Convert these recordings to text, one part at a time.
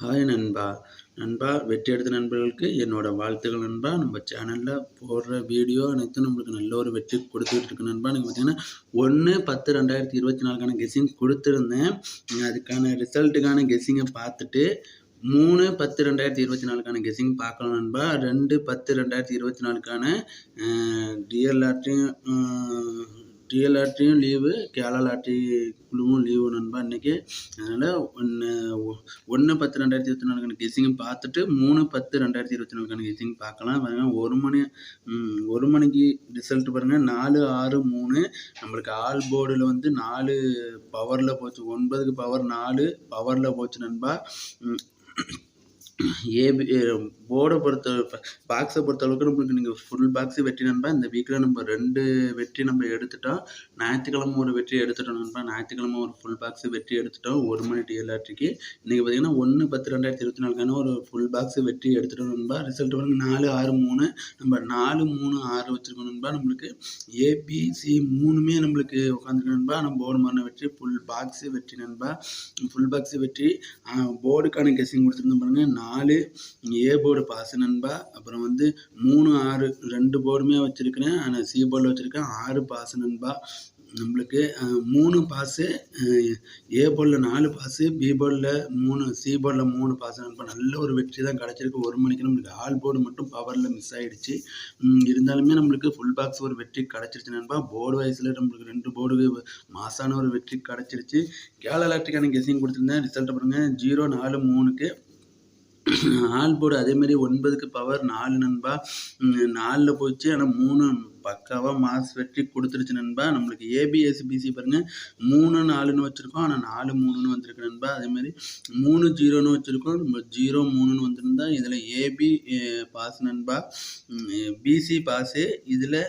Hi நண்பா. நண்பா வெற்றி எடுத்த நண்பர்களுக்கு என்னோட வாழ்த்துக்கள் நண்பா. நம்ம சேனலில் போடுற வீடியோ அனைத்தும் நம்மளுக்கு நல்ல ஒரு வெற்றி கொடுத்துட்டு இருக்கு நண்பா. நீங்கள் பார்த்தீங்கன்னா ஒன்று பத்து ரெண்டாயிரத்தி இருபத்தி நாலுக்கான கெஸ்ஸிங் கொடுத்துருந்தேன். அதுக்கான ரிசல்ட்டுக்கான கெஸ்ஸிங்கை பார்த்துட்டு மூணு பத்து ரெண்டாயிரத்தி இருபத்தி நாலுக்கான கெஸ்ஸிங் பார்க்கலாம் நண்பா. ரெண்டு பத்து ரெண்டாயிரத்தி இருபத்தி நாலுக்கான டிஎல் டிஎல்ஆர்டியும் டிஎல் லீவு கேரளாட்டி குழுவும் லீவு நண்பா இன்றைக்கி அதனால் ஒன்று ஒன்று பத்து ரெண்டாயிரத்தி இருபத்தி நாலுக்கான கெஸ்ஸிங்கும் பார்த்துட்டு மூணு பத்து ரெண்டாயிரத்தி இருபத்தி நாலுக்கான கெஸ்ஸிங் பார்க்கலாம். பாருங்கள் ஒரு மணி ஒரு மணிக்கு ரிசல்ட் பாருங்கள் நாலு ஆறு மூணு. நம்மளுக்கு ஆல் போர்டில் வந்து நாலு பவரில் போச்சு. ஒன்பதுக்கு பவர் நாலு பவரில் போச்சு நண்பா. ஏபி போர்டை பொறுத்த பாக்ஸை பொறுத்த அளவுக்கு நம்மளுக்கு நீங்கள் ஃபுல் பாக்ஸு வெற்றி நண்பா இந்த வீக்கில் நம்ம ரெண்டு வெற்றி நம்ம எடுத்துட்டோம். ஞாயிற்றுக்கிழமை ஒரு வெற்றி எடுத்துட்டோம் நண்பா. ஞாயிற்றுக்கிழமை ஒரு ஃபுல் பாக்ஸு வெற்றி எடுத்துட்டோம் ஒரு மணி டிஎல்ஆர்டிக்கு இன்றைக்கி பார்த்தீங்கன்னா ஒன்று பத்து ரெண்டாயிரத்தி இருபத்தி நாலுக்கான ஒரு ஃபுல் பாக்ஸு வெற்றி எடுத்துட்டோம் நண்பா. ரிசல்ட் வந்து நாலு ஆறு மூணு. நம்ம நாலு மூணு ஆறு வச்சுருக்கோம் நண்பா. நம்மளுக்கு ஏபிசி மூணுமே நம்மளுக்கு உட்காந்துருக்கோம் நண்பா. நம்ம போர்டு மாறின வெற்றி ஃபுல் பாக்ஸு வெற்றி நண்பா. ஃபுல் பாக்ஸு வெற்றி. போர்டுக்கான கெஸ்ஸிங் கொடுத்துருந்தோம் பாருங்க நாலு ஏ போர்டு பாச நண்பா. அப்புறம் வந்து மூணு ஆறு ரெண்டு போர்டுமே வச்சுருக்கிறேன். ஆனால் சி போர்டில் வச்சுருக்கேன் ஆறு பாச நண்பா. நம்மளுக்கு மூணு பாஸு ஏ போர்டில் நாலு பாஸு பி போர்டில் மூணு சி போர்டில் மூணு பாஸ் இப்போ நல்ல ஒரு வெற்றி தான் கிடச்சிருக்கு. ஒரு மணிக்கு நம்மளுக்கு ஆல் போர்டு மட்டும் பவரில் மிஸ் ஆகிடுச்சு இருந்தாலுமே நம்மளுக்கு ஃபுல் பாக்ஸ் ஒரு வெற்றி கிடச்சிருச்சு நண்பா. போர்டு வயசில் நம்மளுக்கு ரெண்டு போர்டு மாசான ஒரு வெற்றி கிடச்சிருச்சு. கேரளா எலக்ட்ரிக்கான கெஸிங் கொடுத்துருந்தேன். ரிசல்ட்டை பாருங்கள் ஜீரோ நாலு மூணுக்கு ஆல் போர்டு அதேமாரி ஒன்பதுக்கு பவர் நாலு நண்பா. நாலில் போச்சு. ஆனால் மூணு பக்காவாக மாஸ் வெற்றி கொடுத்துருச்சு நண்பா. நம்மளுக்கு ஏபிஎஸ்பிசி பாருங்கள் மூணு நாலுன்னு வச்சுருக்கோம். ஆனால் நாலு மூணுன்னு வந்திருக்கு நண்பா. அதேமாதிரி மூணு ஜீரோன்னு வச்சுருக்கோம். நம்ம ஜீரோ மூணுன்னு வந்திருந்தா இதில் ஏபி பாஸ் நண்பா. பிசி பாஸு இதில்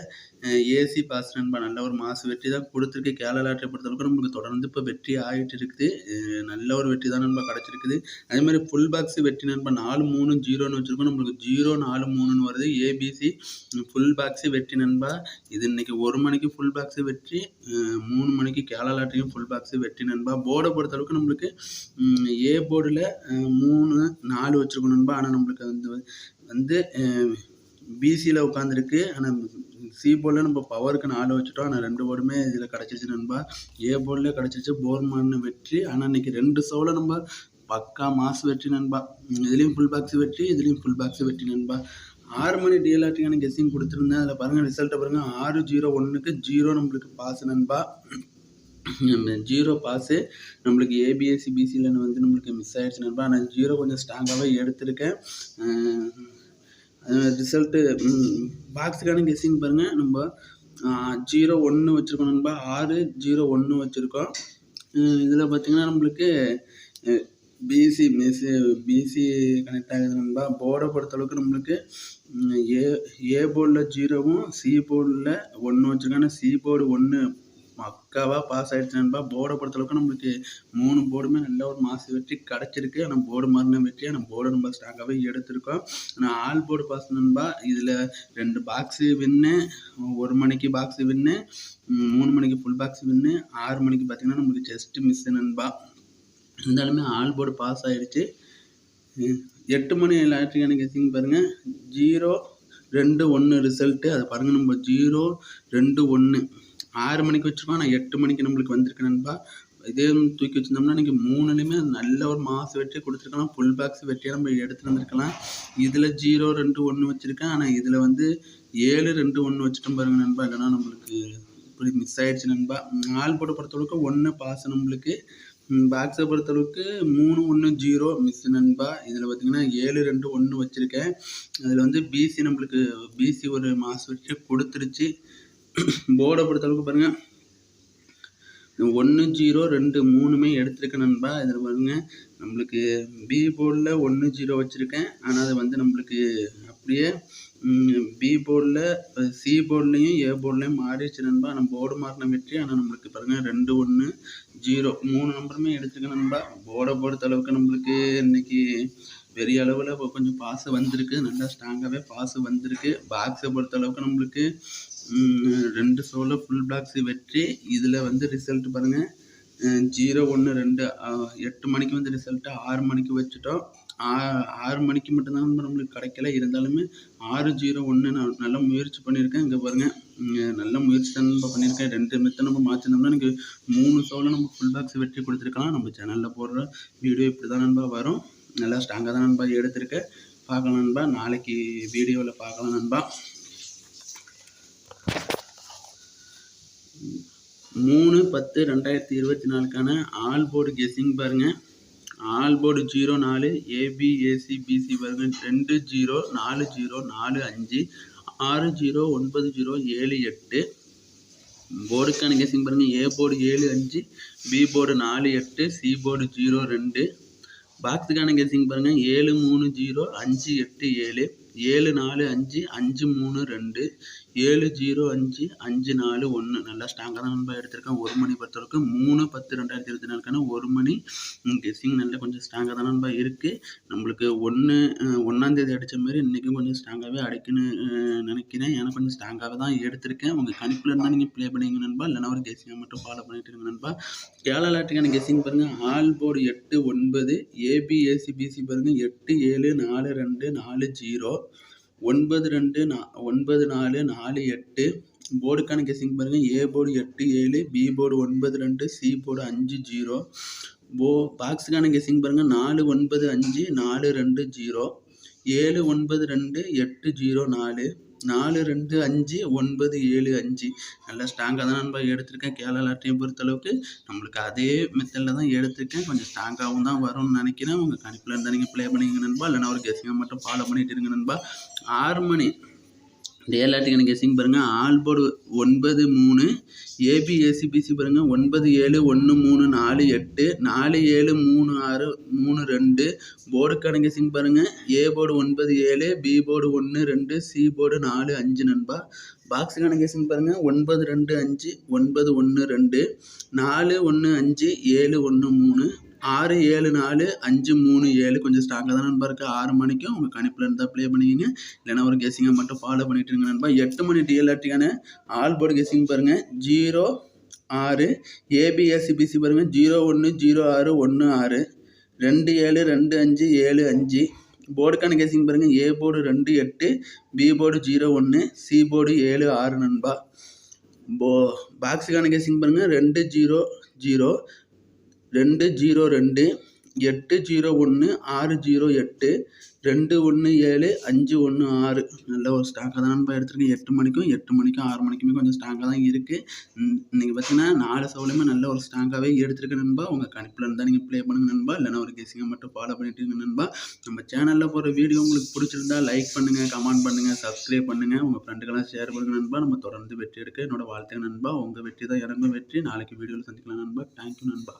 ஏசி பாஸ் நண்பா நல்ல ஒரு மாசு வெற்றி தான் கொடுத்துருக்கு. கேரளா லாட்டரி பொறுத்தளவுக்கு நம்மளுக்கு தொடர்ந்து இப்போ வெற்றி ஆகிட்டு இருக்குது நல்ல ஒரு வெற்றி தான் நண்பா கிடச்சிருக்குது. அதே மாதிரி ஃபுல் பாக்ஸ் வெற்றி நண்பா நாலு மூணு ஜீரோன்னு வச்சுருக்கோம். நம்மளுக்கு ஜீரோ நாலு மூணுன்னு வருது. ஏபிசி ஃபுல் பாக்ஸ் வெற்றி நண்பா இது இன்னைக்கு ஒரு மணிக்கு ஃபுல் பாக்ஸ் வெற்றி மூணு மணிக்கு கேரளா லாட்டரியும் ஃபுல் பாக்ஸ் வெற்றி நண்பா போர்டை பொறுத்தளவுக்கு நம்மளுக்கு ஏ போர்டில் மூணு நாலு வச்சுருக்கோம் நண்பா ஆனால் நம்மளுக்கு வந்து வந்து பிசியில் உட்காந்துருக்கு ஆனால் சி போர்டில் நம்ம பவருக்கு நாலு வச்சுட்டோம். ஆனால் ரெண்டு போர்டுமே இதில் கிடச்சிச்சு நண்பா. ஏ போர்டில் கிடச்சிச்சு போர்மான்னு வெற்றி. ஆனால் இன்னைக்கு ரெண்டு சோவில் நம்ம பக்கா மாஸ் வெற்றி நண்பா. இதுலேயும் ஃபுல் பாக்ஸ் வெற்றி இதுலேயும் ஃபுல் பாக்ஸ் வெற்றி நண்பா. ஆறு மணி டிஎல்ஆர்டிக்கான கெஸ்ஸிங் கொடுத்துருந்தேன். அதில் பாருங்கள் ரிசல்ட்டை பாருங்கள் ஆறு ஜீரோ ஒன்றுக்கு ஜீரோ நம்மளுக்கு பாஸ் நண்பா. ஜீரோ பாஸு நம்மளுக்கு ஏபிஎஸ்சி பிசியில் வந்து நம்மளுக்கு மிஸ் ஆகிடுச்சு நண்பா. நான் ஜீரோ கொஞ்சம் ஸ்ட்ராங்காகவே எடுத்திருக்கேன். ரிசல்ட்டு பாக்ஸுக்கான கெஸ்ஸிங் பாருங்கள் நம்ம ஜீரோ ஒன்று வச்சுருக்கோம் நண்பா. ஆறு ஜீரோ ஒன்று வச்சுருக்கோம். இதில் பார்த்தீங்கன்னா நம்மளுக்கு பிசி மிஸ் பிசி கனெக்ட் ஆகுது நண்பா. போர்டை பொறுத்தளவுக்கு நம்மளுக்கு ஏ ஏ போர்டில் ஜீரோவும் சி போர்டில் ஒன்று வச்சுருக்காங்க. சி போர்டு ஒன்று பக்காவாக பாஸ் ஆகிடுச்சு நண்பா. போர்டை பொறுத்தளவுக்கு நம்மளுக்கு மூணு போர்டுமே நல்ல ஒரு மாசு வெற்றி கிடச்சிருக்கு. ஆனால் போர்டு மாறின வெற்றியாக நம்ம போர்டை நம்ம ஸ்ட்ராங்காகவே எடுத்திருக்கோம். ஆனால் ஆல் போர்டு பாஸ் நண்பா இதில் ரெண்டு பாக்ஸு வின்னு ஒரு மணிக்கு பாக்ஸு வின்னு மூணு மணிக்கு ஃபுல் பாக்ஸ் வின்னு ஆறு மணிக்கு பார்த்தீங்கன்னா நம்மளுக்கு ஜஸ்ட் மிஸ் நண்பா. இருந்தாலுமே ஆல் போர்டு பாஸ் ஆகிடுச்சி எட்டு மணி லாட்ரிக்கான கெஸிங் பாருங்கள் ஜீரோ ரெண்டு ஒன்று ரிசல்ட்டு அதை பாருங்கள் நம்ம ஜீரோ ரெண்டு ஒன்று ஆறு மணிக்கு வச்சுருக்கோம். ஆனால் எட்டு மணிக்கு நம்மளுக்கு வந்திருக்கு நண்பா. இதே தூக்கி வச்சுருந்தோம்னா இன்றைக்கி மூணுலேயுமே நல்ல ஒரு மாசு வெட்டி கொடுத்துருக்கலாம். ஃபுல் பாக்ஸ் வெட்டியாக நம்ம எடுத்துட்டு வந்திருக்கலாம். இதில் ஜீரோ ரெண்டு ஒன்று வச்சுருக்கேன். ஆனால் இதில் வந்து ஏழு ரெண்டு ஒன்று வச்சுட்டோம் பாருங்க நண்பா. இல்லைன்னா நம்மளுக்கு இப்படி மிஸ் ஆகிடுச்சு நண்பா. ஆள் போட பொறுத்தளவுக்கு ஒன்று பாஸ் நம்மளுக்கு. பாக்ஸை பொறுத்தளவுக்கு மூணு ஒன்று ஜீரோ மிஸ் நண்பா. இதில் பார்த்தீங்கன்னா ஏழு ரெண்டு ஒன்று வச்சுருக்கேன். அதில் வந்து பிசி நம்மளுக்கு பிசி ஒரு மாசு வச்சு கொடுத்துருச்சு. போர்டை பொறுத்தளவுக்கு பாருங்கள் ஒன்று ஜீரோ ரெண்டு மூணுமே எடுத்திருக்கேன் நண்பா. இதில் பாருங்க. நம்மளுக்கு பி போர்டில் ஒன்று ஜீரோ வச்சுருக்கேன். ஆனால் அது வந்து நம்மளுக்கு அப்படியே பி போர்டில் சி போர்ட்லேயும் ஏ போர்ட்லேயும் மாறிடுச்சு நண்பா. நம்ம போர்டு மாறின வெற்றி. ஆனால் நம்மளுக்கு பாருங்கள் ரெண்டு ஒன்று ஜீரோ மூணு நம்பருமே எடுத்துருக்கேன் நண்பா. போர்டை பொறுத்த அளவுக்கு நம்மளுக்கு இன்னைக்கு பெரிய அளவில் கொஞ்சம் பாசு வந்திருக்கு. நல்லா ஸ்ட்ராங்காகவே பாசு வந்திருக்கு. பாக்ஸை பொறுத்த அளவுக்கு நம்மளுக்கு ரெண்டு ஷோவில் ஃபுல் பிளாக்ஸ் வெற்றி. இதில் வந்து ரிசல்ட் பாருங்கள் ஜீரோ ஒன்று ரெண்டு எட்டு மணிக்கு வந்து ரிசல்ட்டு ஆறு மணிக்கு வச்சுட்டோம். ஆ ஆறு மணிக்கு மட்டும்தான் நண்பா நம்மளுக்கு கிடைக்கல. இருந்தாலுமே ஆறு ஜீரோ ஒன்று நான் நல்லா முயற்சி பண்ணியிருக்கேன். இங்கே பாருங்கள் நல்ல முயற்சி தான் நம்ம பண்ணியிருக்கேன். ரெண்டு மெத்தை நம்ம மாற்றிருந்தோம்னா எனக்கு மூணு சோளம் நம்ம ஃபுல் பாக்ஸ் வெற்றி கொடுத்துருக்கலாம். நம்ம சேனலில் போடுற வீடியோ இப்படி தான் நண்பா வரும். நல்லா ஸ்ட்ராங்காக தான் நண்பா எடுத்திருக்கேன். பார்க்கலாம் நண்பா. நாளைக்கு வீடியோவில் பார்க்கலாம் நண்பா. மூணு பத்து ரெண்டாயிரத்தி இருபத்தி நாலுக்கான ஆல் போர்டு கெஸ்ஸிங் பாருங்கள் ஆல் போர்டு ஜீரோ நாலு ஏபிஏசி பிசி பாருங்கள் ரெண்டு ஜீரோ நாலு ஜீரோ நாலு அஞ்சு ஆறு ஜீரோ ஒன்பது ஜீரோ ஏழு எட்டு. போர்டுக்கான கெஸ்ஸிங் பாருங்கள் ஏ போர்டு ஏழு அஞ்சு பி போர்டு நாலு எட்டு சி போர்டு ஜீரோ ரெண்டு. பாக்ஸுக்கான கெஸ்ஸிங் பாருங்கள் ஏழு மூணு ஜீரோ அஞ்சு எட்டு ஏழு. ஏழு நாலு அஞ்சு அஞ்சு மூணு ரெண்டு. ஏழு ஜீரோ அஞ்சு அஞ்சு நாலு ஒன்று நல்லா ஸ்ட்ராங்காக தான் நண்பா எடுத்திருக்கேன். ஒரு மணி பொறுத்தவரைக்கும் மூணு பத்து ரெண்டாயிரத்தி இருபத்தி நாலுக்கான ஒரு மணி. கெஸ்ஸிங் நல்லா கொஞ்சம் ஸ்ட்ராங்காக தான் நண்பா இருக்குது நம்மளுக்கு ஒன்று ஒன்றாந்தேதி அடித்த மாதிரி இன்றைக்கும் கொஞ்சம் ஸ்ட்ராங்காகவே அடிக்குன்னு நினைக்கிறேன். ஏன்னா கொஞ்சம் ஸ்ட்ராங்காக தான் எடுத்திருக்கேன். உங்கள் கணிப்பில் இருந்தால் நீங்கள் ப்ளே பண்ணிங்க நண்பா. இல்லைனா ஒரு கெஸ்ஸிங்கை மட்டும் ஃபாலோ பண்ணிட்டு இருங்க நண்பா. கேரளா லாட்டுக்கான கெஸ்ஸிங் பாருங்கள் ஆல் போர்டு எட்டு ஒன்பது. ஏபி பிசி பாருங்கள் எட்டு ஏழு நாலு ரெண்டு நாலு ஜீரோ. ஒன்பது ரெண்டு நா ஒன்பது நாலு நாலு எட்டு. போர்டுக்கான சிங் பாருங்கள் ஏ போர்டு எட்டு ஏழு. பி போர்டு ஒன்பது ரெண்டு. சி போர்டு அஞ்சு ஜீரோ போ பாக்ஸுக்கான சிங் பாருங்கள் நாலு ஒன்பது அஞ்சு நாலு ரெண்டு ஜீரோ ஏழு ஒன்பது ரெண்டு எட்டு ஜீரோ நாலு. நாலு ரெண்டு அஞ்சு ஒன்பது ஏழு அஞ்சு. நல்லா ஸ்ட்ராங்காக தான் நண்பா எடுத்திருக்கேன். கேரளா லாட்டையும் பொறுத்தளவுக்கு நம்மளுக்கு அதே மெத்தடில் தான் எடுத்திருக்கேன். கொஞ்சம் ஸ்ட்ராங்காகவும் தான் வரும்னு நினைக்கிறேன். உங்கள் கணிப்பில் இருந்தால் நீங்கள் ப்ளே பண்ணிங்க நண்பா. இல்லைனா ஒரு கெஸ்ஸிங்காக மட்டும் ஃபாலோ பண்ணிட்டு இருங்க நண்பா. ஆறு மணி டே லாட்டுக்கான கெஸ்ஸிங் பாருங்கள் ஆல் போர்டு ஒன்பது மூணு ஏபிஎஸ்சிபிசி பாருங்கள் ஒன்பது ஏழு ஒன்று மூணு நாலு எட்டு நாலு ஏழு மூணு ஆறு மூணு ரெண்டு. போர்டுக்கான கெஸ்ஸிங் பாருங்கள் ஏ போர்டு ஒன்பது ஏழு பி போர்டு ஒன்று ரெண்டு சி போர்டு நாலு அஞ்சு நண்பா. பாக்ஸுக்கான கெஸ்ஸிங் பாருங்கள் ஒன்பது ரெண்டு அஞ்சு ஒன்பது ஒன்று ரெண்டு நாலு ஒன்று அஞ்சு ஏழு ஒன்று மூணு ஆறு ஏழு நாலு அஞ்சு மூணு ஏழு. கொஞ்சம் ஸ்ட்ராங்காக தான் நண்பா இருக்குது ஆறு மணிக்கும் உங்கள் கணிப்பில் இருந்தால் ப்ளே பண்ணிக்கிங்க. இல்லைனா ஒரு கெஸிங்கை மட்டும் ஃபாலோ பண்ணிட்டு இருங்க நண்பா. எட்டு மணி டிஎல்ஆர்டிக்கான ஆல் போர்டு கெஸ்ஸிங் பாருங்கள் ஜீரோ ஆறு ஏபிஎஸ்சிபிசி பாருங்கள் ஜீரோ ஒன்று ஜீரோ ஆறு ஒன்று ஆறு. ரெண்டு ஏழு ரெண்டு அஞ்சு ஏழு அஞ்சு. போர்டுக்கான கேசிங் பாருங்கள் ஏ போர்டு ரெண்டு எட்டு. பி போர்டு ஜீரோ ஒன்று சி போர்டு ஏழு ஆறு நண்பா. போ பாக்ஸுக்கான கேசிங் பாருங்கள் ரெண்டு ஜீரோ ஜீரோ. ரெண்டு ஜீரோ ரெண்டு எட்டு ஜீரோ ஒன்று ஆறு ஜீரோ எட்டு ரெண்டு ஒன்று ஏழு அஞ்சு ஒன்று ஆறு. நல்ல ஒரு ஸ்டாக்காக தான் நண்பா எடுத்துருக்கேன். எட்டு மணிக்கும் எட்டு மணிக்கும் ஆறு மணிக்குமே கொஞ்சம் ஸ்டாங்காக தான் இருக்குது இன்றைக்கி பார்த்தீங்கன்னா நாலு சவுலையுமே நல்ல ஒரு ஸ்டாங்காகவே எடுத்துருக்க நண்பா. உங்கள் கணிப்பில் இருந்தால் நீங்கள் ப்ளே பண்ணுங்க நண்பா. இல்லைனா ஒரு கெஸிங்கை மட்டும் ஃபாலோ பண்ணிட்டு நண்பா. நம்ம சேனலில் போகிற வீடியோ உங்களுக்கு பிடிச்சிருந்தா லைக் பண்ணுங்கள் கமெண்ட் பண்ணுங்கள் சப்ஸ்கிரைப் பண்ணுங்கள் உங்கள் ஃப்ரெண்டுக்கெல்லாம் ஷேர் பண்ணுங்கள் நண்பா. நம்ம தொடர்ந்து வெற்றி எடுக்க என்னோட வாழ்த்துக்கு நண்பா. உங்கள் வெற்றி தான் எனக்கும் வெற்றி. நாளைக்கு வீடியோவில் சந்திக்கலாம் நண்பா. தேங்க்யூ நண்பா.